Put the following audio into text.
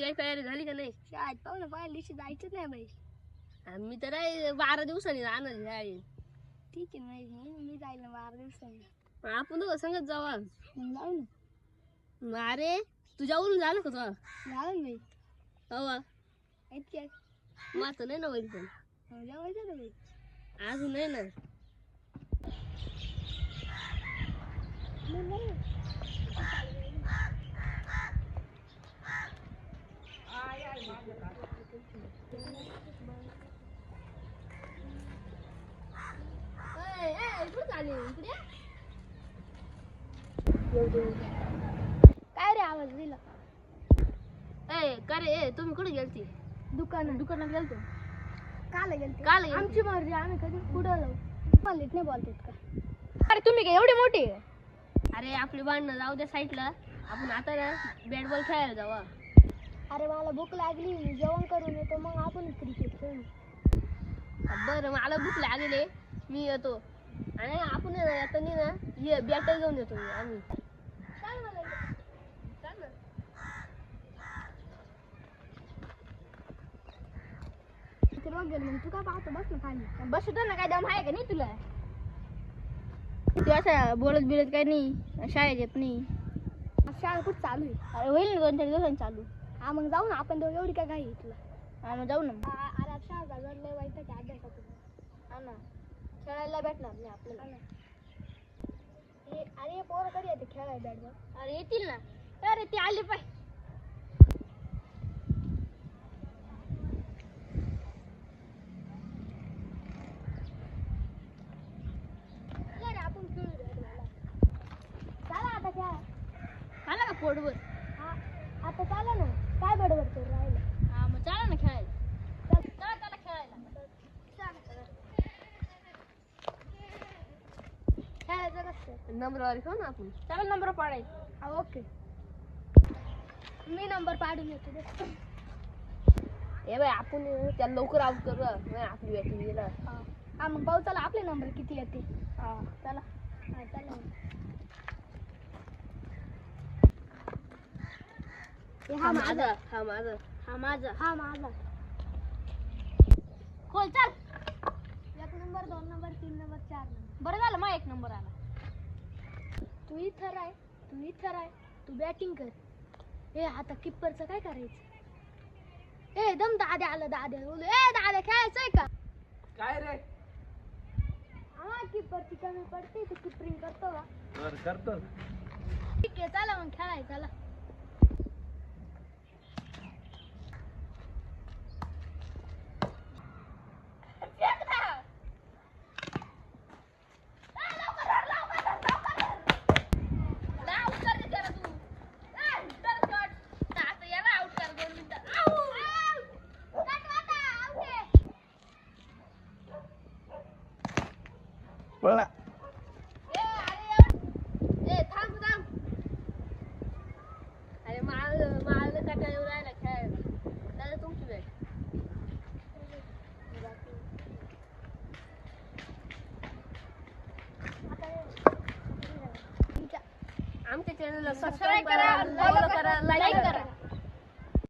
तुमची काही तयारी झाली का नाही? शाळेत पाहू ना पहिल्या दिवशी जायचंच नाही बाई. मी तर आहे बारा दिवसांनी जाणार शाळेत. ठीक आहे नाही मी मी जाईल ना बारा दिवसांनी. मग आपण दोघं संगत जावा मग जाऊ ना. मग अरे तुझ्यावरून झालं का तुझा झालं ना बाई. हवा. इतक्यात माझं नाही ना होईल पण. जेवायचं ना बाई. अजून नाही ना. मग जाऊ ना. ए, ए, इकडं चालली, इकडे ये. काय रे आवाज दिला? ए का रे ए तुम्ही कुठे गेलती? दुकानात. दुकानात गेलतो. काल गेलते. काल गेलते? आमची मर्जी आम्ही कधी पुढं लावू मला नाही बोलतात का अरे तुम्ही काय एवढे मोठे अरे आपली भांडणं जाऊ द्या साईडला. आपण आता ना बॅट बॉल खेळायला जावा अरे मला भूक लागली. मी जेवण करून येतो मग आपण क्रिकेट खेळू. बरं मला भूक लागले. मी येतो. आणि आपण आहे ना येताना ना ये बॅट घेऊन येतो आम्ही. चाल मला चाल ना. इथे बघ गेलं मग तू काय पाहतो बस ना खाली. बसतो ना काय दम आहे का नाही तुला? तू असं बोलत बिलत काय नाही शाळेत येत नाही. शाळा कुठं चालू आहे? अरे होईल ना दोन चार दिवसांनी चालू. हा मग जाऊ ना आपण दोघं एवढी काय घाई आहे तुला. हा मग जाऊ ना. आ- अरे शाळा वाईट आहे अभ्यासातून. हा ना. खेळायला भेटणार नाही आपल्याला. हा अरे हे पोरं कधी येते खेळायला बॅट बॉल अरे येतील ना. अरे ते आले पाय. चला आता खेळा. आला का हा आता चाला ना काय बडबड करू राहिलं हा मग चला ना खेळायला चल. चला चला खेळायला खेळायचं कसं नंबरवारी खाऊ ना आपण चला नंबर पाडायचा हा ओके। मी नंबर पाडून येतो. ए बाय आपण त्याला लवकर आउट करू हा. नाही आपली बॅटिंग गेला हा। हा मग भाऊ चला आपले नंबर किती येते हा। चला। हा चला. हे हा माझा हा माझा हा माझा हा माझा खोल चल। एक नंबर दोन नंबर तीन नंबर चार नंबर। बरं झालं मग एक नंबर आला। तू इथं राय तू इथं राय तू बॅटिंग कर. ए आता किप्परचं काय करायचं? ए दम दाद्या आलं दाद्या बोलू. ए दाद्या खेळायचंय का? काय रे? हा किप्परची कमी पडते तू किपरिंग करतो का? बर करतो. ठीक आहे चला मग खेळाय चला. पळा अरे खेळायला आमच्या चॅनलला सबस्क्राईब करा फॉलो करा लाईक करा.